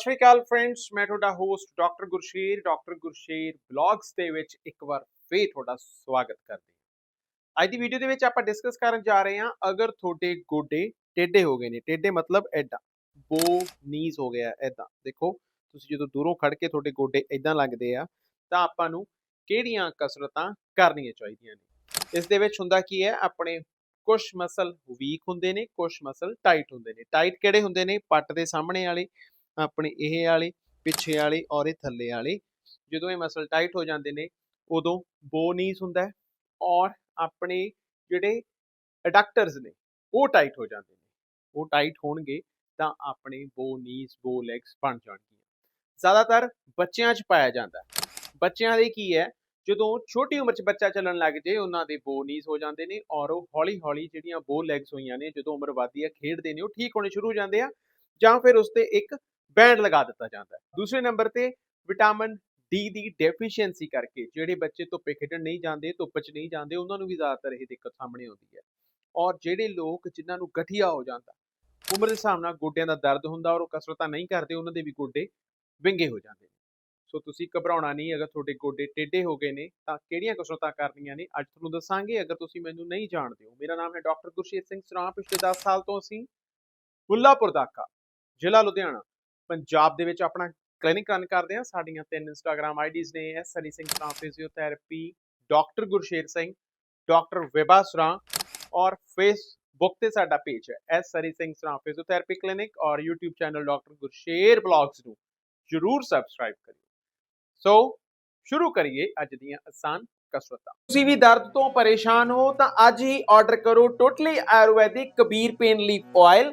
ਸ਼੍ਰੀ ਅਕਾਲ friends ਮੈਂ ਤੁਹਾਡਾ host doctor Gursher doctor Gursher blogs ਦੇ ਵਿੱਚ ਇੱਕ ਵਾਰ ਫੇਰ ਤੁਹਾਡਾ ਸਵਾਗਤ ਕਰਦੇ ਹਾਂ। ਅੱਜ ਦੀ ਵੀਡੀਓ ਦੇ ਵਿੱਚ ਆਪਾਂ ਡਿਸਕਸ ਕਰਨ ਜਾ ਰਹੇ ਹਾਂ ਅਗਰ ਤੁਹਾਡੇ ਗੋਡੇ ਟੇਢੇ ਹੋ ਗਏ ਨੇ, ਟੇਢੇ ਮਤਲਬ ਐਦਾਂ ਬੋ ਨੀਜ਼ ਹੋ ਗਿਆ ਐਦਾਂ ਦੇਖੋ, ਤੁਸੀਂ ਜਦੋਂ ਦੂਰੋਂ ਖੜ ਕੇ ਤੁਹਾਡੇ ਗੋਡੇ ਐਦਾਂ ਲੱਗਦੇ ਆ, ਤਾਂ ਆਪਾਂ ਨੂੰ ਕਿਹੜੀਆਂ ਕਸਰਤਾਂ ਕਰਨੀਆਂ ਚਾਹੀਦੀਆਂ ਨੇ? ਇਸ ਦੇ ਵਿੱਚ ਹੁੰਦਾ ਕੀ ਹੈ, ਆਪਣੇ ਕੁਝ ਮਸਲ ਵੀਕ ਹੁੰਦੇ ਨੇ ਕੁਝ ਮਸਲ ਟਾਈਟ ਹੁੰਦੇ ਨੇ। ਟਾਈਟ ਕਿਹੜੇ ਹੁੰਦੇ ਨੇ? ਪੱਟ ਦੇ ਸਾਹਮਣੇ ਵਾਲੇ ਆਪਣੇ ਇਹ ਵਾਲੇ, ਪਿੱਛੇ ਵਾਲੇ ਔਰ ਇਹ ਥੱਲੇ ਵਾਲੇ। ਜਦੋਂ ਇਹ ਮਸਲ ਟਾਈਟ ਹੋ ਜਾਂਦੇ ਨੇ, ਉਦੋਂ ਬੋ ਨੀਸ ਹੁੰਦਾ ਹੈ ਔਰ ਆਪਣੇ ਜਿਹੜੇ ਐਡਕਟਰਸ ਨੇ, ਉਹ ਟਾਈਟ ਹੋ ਜਾਂਦੇ ਨੇ। ਉਹ ਟਾਈਟ ਹੋਣਗੇ ਤਾਂ ਆਪਣੇ ਬੋ ਨੀਸ ਬੋ ਲੈਗਸ ਬਣ ਜਾਣਗੀਆਂ। ਜ਼ਿਆਦਾਤਰ ਬੱਚਿਆਂ 'ਚ ਪਾਇਆ ਜਾਂਦਾ ਬੱਚਿਆਂ ਦੇ ਕੀ ਹੈ, ਜਦੋਂ ਛੋਟੀ ਉਮਰ 'ਚ ਬੱਚਾ ਚੱਲਣ ਲੱਗ ਜੇ, ਉਹਨਾਂ ਦੇ ਬੋ ਨੀਸ ਹੋ ਜਾਂਦੇ ਨੇ ਔਰ ਉਹ ਹੌਲੀ-ਹੌਲੀ ਜਿਹੜੀਆਂ ਬੋ ਲੈਗਸ ਹੋਈਆਂ ਨੇ, ਜਦੋਂ ਉਮਰ ਵੱਧਦੀ ਹੈ, ਖੇਡਦੇ ਨੇ, ਉਹ ਠੀਕ ਹੋਣੇ ਸ਼ੁਰੂ ਹੋ ਜਾਂਦੇ ਆ ਜਾਂ ਫਿਰ ਉਸ ਤੇ ਇੱਕ ਬੈਂਡ ਲਗਾ ਦਿੱਤਾ ਜਾਂਦਾ ਹੈ। ਦੂਸਰੇ ਨੰਬਰ ਤੇ ਵਿਟਾਮਿਨ ਡੀ ਦੀ ਡੈਫੀਸ਼ੀਐਂਸੀ ਕਰਕੇ ਜਿਹੜੇ ਬੱਚੇ ਧੁੱਪੇ ਖੇਡਣ ਨਹੀਂ ਜਾਂਦੇ, ਧੁੱਪ 'ਚ ਨਹੀਂ ਜਾਂਦੇ, ਉਹਨਾਂ ਨੂੰ ਵੀ ਜ਼ਿਆਦਾਤਰ ਇਹ ਦਿੱਕਤ ਸਾਹਮਣੇ ਆਉਂਦੀ ਹੈ। ਔਰ ਜਿਹੜੇ ਲੋਕ ਜਿਨ੍ਹਾਂ ਨੂੰ ਗਠੀਆ ਹੋ ਜਾਂਦਾ, ਉਮਰ ਦੇ ਹਿਸਾਬ ਨਾਲ ਗੋਡਿਆਂ ਦਾ ਦਰਦ ਹੁੰਦਾ ਔਰ ਉਹ ਕਸਰਤਾਂ ਨਹੀਂ ਕਰਦੇ, ਉਹਨਾਂ ਦੇ ਵੀ ਗੋਡੇ ਵਿੰਗੇ ਹੋ ਜਾਂਦੇ ਨੇ। ਸੋ ਤੁਸੀਂ ਘਬਰਾਉਣਾ ਨਹੀਂ, ਅਗਰ ਤੁਹਾਡੇ ਗੋਡੇ ਟੇਢੇ ਹੋ ਗਏ ਨੇ, ਤਾਂ ਕਿਹੜੀਆਂ ਕਸਰਤਾਂ ਕਰਨੀਆਂ ਨੇ, ਅੱਜ ਤੁਹਾਨੂੰ ਦੱਸਾਂਗੇ, ਅਗਰ ਤੁਸੀਂ ਮੈਨੂੰ ਨਹੀਂ ਜਾਣਦੇ ਹੋ। ਮੇਰਾ ਨਾਮ ਹੈ ਡਾਕਟਰ ਗੁਰਸ਼ੇਤ ਸਿੰਘ ਸਰਾਂ ਪਿਛਲੇ 10 ਸਾਲ ਤੋਂ ਅਸੀਂ ਮੁੱਲਾਪੁਰ ਦਾਖਾ ਜ਼ਿਲ੍ਹਾ ਲੁਧਿਆਣਾ। ਪੰਜਾਬ ਦੇ ਵਿੱਚ ਆਪਣਾ ਕਲੀਨਿਕ ਰਨ ਕਰਦੇ ਹਾਂ, ਸਾਡੀਆਂ ਤਿੰਨ ਇੰਸਟਾਗ੍ਰam ਆਈਡੀਜ਼ ਨੇ S Hari Singh Saran physiotherapy doctor Gursher Singh doctor Vibha Sara ਔਰ ਫੇਸਬੁੱਕ ਤੇ ਸਾਡਾ ਪੇਜ ਹੈ, S Hari Singh Saran physiotherapy clinic ਔਰ YouTube channel doctor Gursher blogs ਨੂੰ ਜਰੂਰ ਸਬਸਕ੍ਰਾਈਬ ਕਰਿਓ। ਸੋ ਸ਼ੁਰੂ ਕਰੀਏ ਅੱਜ ਦੀਆਂ ਆਸਾਨ ਕਸਰਤਾਂ। ਤੁਸੀਂ ਵੀ ਦਰਦ ਤੋਂ ਪਰੇਸ਼ਾਨ ਹੋ ਤਾਂ ਅੱਜ ਹੀ ਆਰਡਰ ਕਰੋ totally ayurvedic Kabir pain leaf oil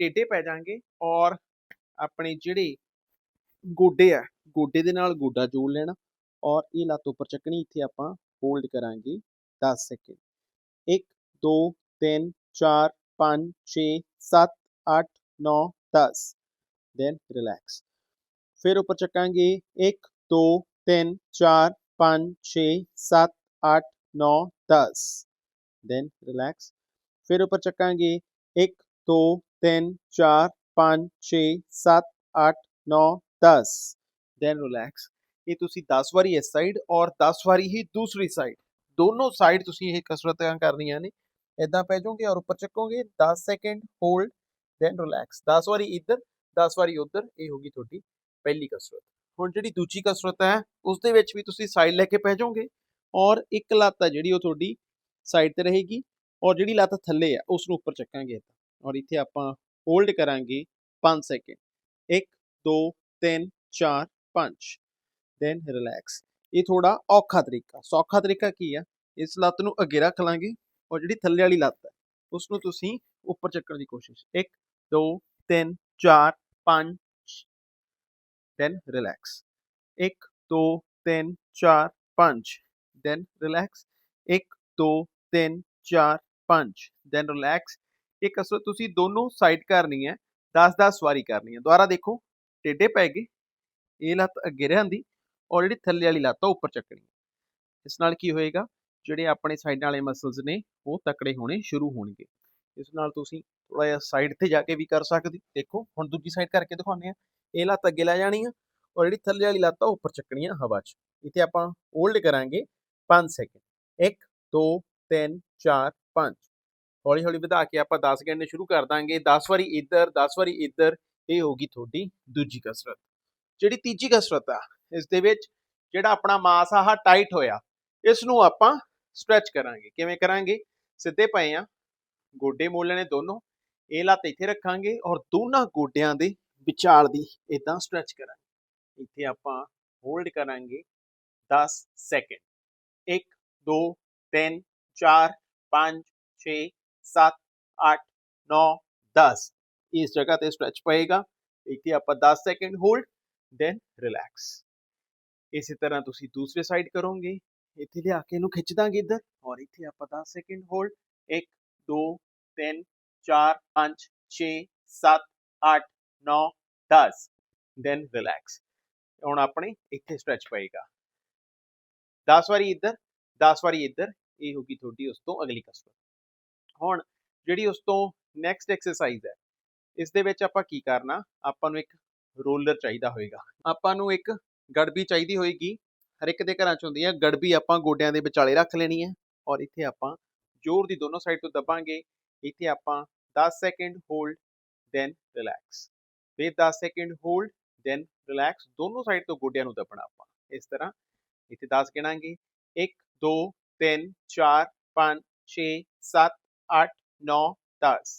ਟੇਢੇ ਪੈ ਜਾਾਂਗੇ ਔਰ ਆਪਣੇ ਜਿਹੜੇ ਗੋਡੇ ਆ, ਗੋਡੇ ਦੇ ਨਾਲ ਗੋਡਾ ਜੋੜ ਲੈਣਾ ਔਰ ਇਹ ਲੱਤ ਉੱਪਰ ਚੱਕਣੀ, ਇੱਥੇ ਆਪਾਂ ਹੋਲਡ ਕਰਾਂਗੇ 10 ਸੈਕਿੰਡ 1 2 3 4 5 6 7 8 9 10 ਦੈਨ ਰਿਲੈਕਸ ਫਿਰ ਉੱਪਰ ਚੱਕਾਂਗੇ 1 2 3 4 5 6 7 8 9 10 ਦੈਨ ਰਿਲੈਕਸ ਫਿਰ ਉੱਪਰ ਚੱਕਾਂਗੇ 1 2 3 4 5 6 7 8 9 10 ਦੈਨ ਰਿਲੈਕਸ ਇਹ ਤੁਸੀਂ 10 ਵਾਰੀ ਇਸ ਸਾਈਡ ਔਰ 10 ਵਾਰੀ ਹੀ ਦੂਸਰੀ ਸਾਈਡ ਦੋਨੋਂ ਸਾਈਡ ਤੁਸੀਂ ਇਹ ਕਸਰਤਾਂ ਕਰਨੀਆਂ ਨੇ। ਇਦਾਂ ਪੈ ਜਾਓਗੇ ਔਰ ਉੱਪਰ ਚੱਕੋਗੇ। 10 ਸੈਕਿੰਡ ਹੋਲਡ ਦੈਨ ਰਿਲੈਕਸ 10 ਵਾਰੀ ਇੱਧਰ 10 ਵਾਰੀ ਉੱਧਰ। ਇਹ ਹੋਗੀ ਤੁਹਾਡੀ ਪਹਿਲੀ ਕਸਰਤ। ਹੁਣ ਜਿਹੜੀ ਦੂਜੀ ਕਸਰਤ ਹੈ, ਉਸ ਦੇ ਵਿੱਚ ਵੀ ਤੁਸੀਂ ਸਾਈਡ ਲੈ ਕੇ ਪੈ ਜਾਓਗੇ ਔਰ ਇੱਕ ਲੱਤ ਹੈ ਜਿਹੜੀ ਉਹ ਤੁਹਾਡੀ ਸਾਈਡ ਤੇ ਰਹੇਗੀ ਔਰ ਜਿਹੜੀ ਲੱਤ ਥੱਲੇ ਆ, ਉਸ ਨੂੰ ਉੱਪਰ ਚੱਕਾਂਗੇ ਔਰ ਇੱਥੇ ਆਪਾਂ ਹੋਲਡ ਕਰਾਂਗੇ 5 ਸੈਕਿੰਡ 1 2 3 4 5 ਦੈਨ ਰਿਲੈਕਸ ਇਹ ਥੋੜਾ ਔਖਾ ਤਰੀਕਾ। ਸੌਖਾ ਤਰੀਕਾ ਕੀ ਆ? ਇਸ ਲੱਤ ਨੂੰ ਅੱਗੇ ਰੱਖ ਲਾਂਗੇ ਔਰ ਜਿਹੜੀ ਥੱਲੇ ਵਾਲੀ ਲੱਤ ਹੈ ਉਸ ਨੂੰ ਤੁਸੀਂ ਉੱਪਰ ਚੱਕਣ ਦੀ ਕੋਸ਼ਿਸ਼। 1 2 3 4 5 then relax 1 2 3 4 5 then relax 1 2 3 4 5 then relax ਇਹ ਕਸਰਤ ਤੁਸੀਂ ਦੋਨੋਂ ਸਾਈਡ ਕਰਨੀ ਹੈ 10-10 ਵਾਰੀ ਕਰਨੀ ਹੈ। ਦੁਬਾਰਾ ਦੇਖੋ ਟੇਢੇ ਪੈ ਗਏ, ਇਹ ਲੱਤ ਅੱਗੇ ਰਹਿੰਦੀ ਔਰ ਜਿਹੜੀ ਥੱਲੇ ਵਾਲੀ ਲੱਤ ਉੱਪਰ ਚੱਕਣੀ ਇਸ ਨਾਲ ਕੀ ਹੋਏਗਾ, ਜਿਹੜੇ ਆਪਣੇ ਸਾਈਡ ਵਾਲੇ ਮਸਲਸ ਨੇ, ਉਹ ਤਕੜੇ ਹੋਣੇ ਸ਼ੁਰੂ ਹੋਣਗੇ। ਇਸ ਨਾਲ ਤੁਸੀਂ ਥੋੜਾ ਜਿਹਾ ਸਾਈਡ ਤੇ ਜਾ ਕੇ ਵੀ ਕਰ ਸਕਦੇ, ਦੇਖੋ, ਹੁਣ ਦੂਜੀ ਸਾਈਡ ਕਰਕੇ ਦਿਖਾਉਂਦੇ ਆ ਇਹ ਲੱਤ ਅੱਗੇ ਲੈ ਜਾਣੀ ਆ ਔਰ ਜਿਹੜੀ ਥੱਲੇ ਵਾਲੀ ਲੱਤ ਆ, ਉੱਪਰ ਚੱਕਣੀ ਆ ਹਵਾ 'ਚ। ਇੱਥੇ ਆਪਾਂ ਹੋਲਡ ਕਰਾਂਗੇ 5 ਸੈਕਿੰਡ 1 2 3 4 5 ਹੌਲੀ ਹੌਲੀ ਵਧਾ ਕੇ ਆਪਾਂ 10 ਗਿਣਨੇ ਸ਼ੁਰੂ ਕਰ ਦਾਂਗੇ। 10 ਵਾਰੀ ਇੱਧਰ 10 ਵਾਰੀ ਇੱਧਰ, ਇਹ ਹੋਗੀ ਤੁਹਾਡੀ ਦੂਜੀ ਕਸਰਤ। ਜਿਹੜੀ ਤੀਜੀ ਕਸਰਤ ਆ, ਇਸ ਦੇ ਵਿੱਚ ਜਿਹੜਾ ਆਪਣਾ ਮਾਸ ਆਹ ਟਾਈਟ ਹੋਇਆ ਇਸ ਨੂੰ ਆਪਾਂ ਸਟ੍ਰੈਚ ਕਰਾਂਗੇ। ਕਿਵੇਂ ਕਰਾਂਗੇ? ਸਿੱਧੇ ਪਏ ਆ, ਗੋਡੇ ਮੋਲਣੇ ਦੋਨੋਂ, ਇਹ ਲੱਤ ਇੱਥੇ ਰੱਖਾਂਗੇ ਔਰ ਦੋਨਾਂ ਗੋਡਿਆਂ ਦੇ ਵਿਚਾਲ ਦੀ ਇਦਾਂ ਸਟ੍ਰੈਚ ਕਰਾਂਗੇ। ਇੱਥੇ ਆਪਾਂ ਹੋਲਡ ਕਰਾਂਗੇ 10 ਸੈਕਿੰਡ 1 2 3 4 5 6 7 8 9 10 ਇਸ ਜਗ੍ਹਾ ਤੇ ਸਟ੍ਰੈਚ ਪਏਗਾ ਇੱਥੇ ਆਪਾਂ 10 ਸੈਕਿੰਡ ਹੋਲਡ ਦੈਨ ਰਿਲੈਕਸ ਇਸੇ ਤਰ੍ਹਾਂ ਤੁਸੀਂ ਦੂਸਰੇ ਸਾਈਡ ਕਰੋਗੇ ਇੱਥੇ ਲਿਆ ਕੇ ਇਹਨੂੰ ਖਿੱਚ ਦਾਂਗੇ ਇੱਧਰ ਔਰ ਇੱਥੇ ਆਪਾਂ 10 ਸੈਕਿੰਡ ਹੋਲਡ 1 2 3 4 5 6 7 8 9 10 ਦੈਨ ਰਿਲੈਕਸ ਹੁਣ ਆਪਣੇ ਇੱਥੇ ਸਟ੍ਰੈਚ ਪਏਗਾ 10 ਵਾਰੀ ਇੱਧਰ 10 ਵਾਰੀ ਇੱਧਰ ਇਹ ਹੋਗੀ ਤੁਹਾਡੀ ਉਸ ਤੋਂ ਅਗਲੀ ਕਸਰਤ ਹੁਣ ਜਿਹੜੀ ਉਸ ਤੋਂ ਨੈਕਸਟ ਐਕਸਰਸਾਈਜ਼ ਹੈ, ਇਸ ਦੇ ਵਿੱਚ ਆਪਾਂ ਕੀ ਕਰਨਾ, ਆਪਾਂ ਨੂੰ ਇੱਕ ਰੋਲਰ ਚਾਹੀਦਾ ਹੋਏਗਾ। ਆਪਾਂ ਨੂੰ ਇੱਕ ਗੜਬੀ ਚਾਹੀਦੀ ਹੋਏਗੀ। ਹਰ ਇੱਕ ਦੇ ਘਰਾਂ 'ਚ ਹੁੰਦੀ ਹੈ, ਗੜਬੀ ਆਪਾਂ ਗੋਡਿਆਂ ਦੇ ਵਿਚਾਲੇ ਰੱਖ ਲੈਣੀ ਹੈ ਔਰ ਇੱਥੇ ਆਪਾਂ ਜ਼ੋਰ ਦੀ ਦੋਨੋਂ ਸਾਈਡ ਤੋਂ ਦਬਾਂਗੇ। ਇੱਥੇ ਆਪਾਂ 10 ਸੈਕਿੰਡ ਹੋਲਡ ਦੈਨ ਰਿਲੈਕਸ ਫਿਰ 10 ਸੈਕਿੰਡ ਹੋਲਡ ਦੈਨ ਰਿਲੈਕਸ ਦੋਨੋਂ ਸਾਈਡ ਤੋਂ ਗੋਡਿਆਂ ਨੂੰ ਦਬਣਾ ਆਪਾਂ। ਇਸ ਤਰ੍ਹਾਂ ਇੱਥੇ 10 ਗਿਣਾਂਗੇ। 1 2 3 4 5 6 7 8 9 10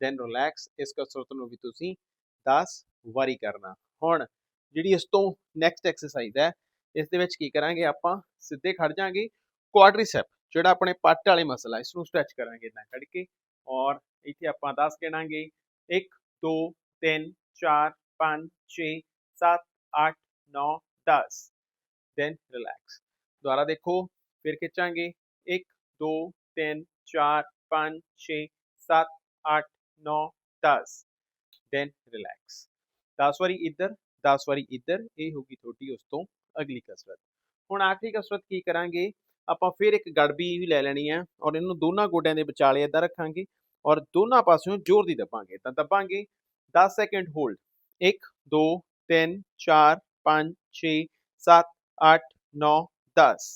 ਦੈਨ ਰਿਲੈਕਸ ਇਸ ਕਸਰਤ ਨੂੰ ਵੀ ਤੁਸੀਂ 10 ਵਾਰੀ ਕਰਨਾ। ਹੁਣ ਜਿਹੜੀ ਇਸ ਤੋਂ ਨੈਕਸਟ ਐਕਸਰਸਾਈਜ਼ ਹੈ, ਇਸ ਦੇ ਵਿੱਚ ਕੀ ਕਰਾਂਗੇ ਆਪਾਂ? ਸਿੱਧੇ ਖੜ ਜਾਾਂਗੇ ਕੁਆਡਰੀਸੈਪ ਜਿਹੜਾ ਆਪਣੇ ਪੱਟ ਵਾਲੇ ਮਸਲਾ, ਇਸ ਨੂੰ ਸਟ੍ਰੈਚ ਕਰਾਂਗੇ ਇਦਾਂ ਖੜ ਕੇ। ਔਰ ਇੱਥੇ ਆਪਾਂ 10 ਗਿਣਾਂਗੇ। 1 2 3 4 5 6 7 8 9 10 ਦੈਨ ਰਿਲੈਕਸ ਦੁਬਾਰਾ ਦੇਖੋ, ਫਿਰ ਖਿੱਚਾਂਗੇ। 1 2 3 4 5 6 7 8 9 10 ਦੈਨ ਰਿਲੈਕਸ 10 ਵਾਰੀ ਇੱਧਰ 10 ਵਾਰੀ ਇੱਧਰ, ਇਹ ਹੋਗੀ ਤੁਹਾਡੀ ਉਸ ਤੋਂ ਅਗਲੀ ਕਸਰਤ। ਹੁਣ ਆਖਰੀ ਕਸਰਤ ਕੀ ਕਰਾਂਗੇ? ਆਪਾਂ ਫਿਰ ਇੱਕ ਗੜਬੀ ਵੀ ਲੈ ਲੈਣੀ ਹੈ ਔਰ ਇਹਨੂੰ ਦੋਨਾਂ ਗੋਡਿਆਂ ਦੇ ਵਿਚਾਲੇ ਇੱਦਾਂ ਰੱਖਾਂਗੇ ਔਰ ਦੋਨਾਂ ਪਾਸਿਓਂ ਜ਼ੋਰ ਦੀ ਦਬਾਂਗੇ। ਤਾਂ ਦਬਾਂਗੇ। 10 ਸੈਕਿੰਡ ਹੋਲਡ 1 2 3 4 5 6 7 8 9 10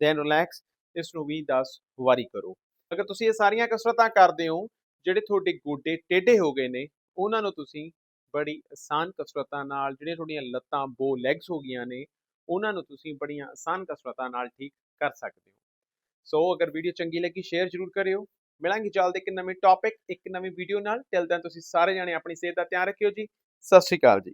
ਦੈਨ ਰਿਲੈਕਸ ਇਸ ਨੂੰ ਵੀ 10 ਵਾਰੀ ਕਰੋ। ਅਗਰ ਤੁਸੀਂ ਇਹ ਸਾਰੀਆਂ ਕਸਰਤਾਂ ਕਰਦੇ ਹੋ, ਜਿਹੜੇ ਤੁਹਾਡੇ ਗੋਡੇ ਟੇਢੇ ਹੋ ਗਏ ਨੇ, ਉਹਨਾਂ ਨੂੰ ਤੁਸੀਂ ਬੜੀ ਆਸਾਨ ਕਸਰਤਾਂ ਨਾਲ, ਜਿਹੜੀਆਂ ਤੁਹਾਡੀਆਂ ਲੱਤਾਂ ਬੋ ਲੈਗਸ ਹੋ ਗਈਆਂ ਨੇ, ਉਹਨਾਂ ਨੂੰ ਤੁਸੀਂ ਬੜੀਆਂ ਆਸਾਨ ਕਸਰਤਾਂ ਨਾਲ ਠੀਕ ਕਰ ਸਕਦੇ ਹੋ। ਸੋ ਅਗਰ ਵੀਡੀਓ ਚੰਗੀ ਲੱਗੀ ਸ਼ੇਅਰ ਜ਼ਰੂਰ ਕਰਿਓ। ਮਿਲਾਂਗੇ ਜਲਦ ਇੱਕ ਨਵੇਂ ਟੌਪਿਕ ਇੱਕ ਨਵੀਂ ਵੀਡੀਓ ਨਾਲ। ਟਿਲ ਦੈਨ ਤੁਸੀਂ ਸਾਰੇ ਜਾਣੇ ਆਪਣੀ ਸਿਹਤ ਦਾ ਧਿਆਨ ਰੱਖਿਓ ਜੀ। ਸਤਿ ਸ਼੍ਰੀ ਅਕਾਲ ਜੀ।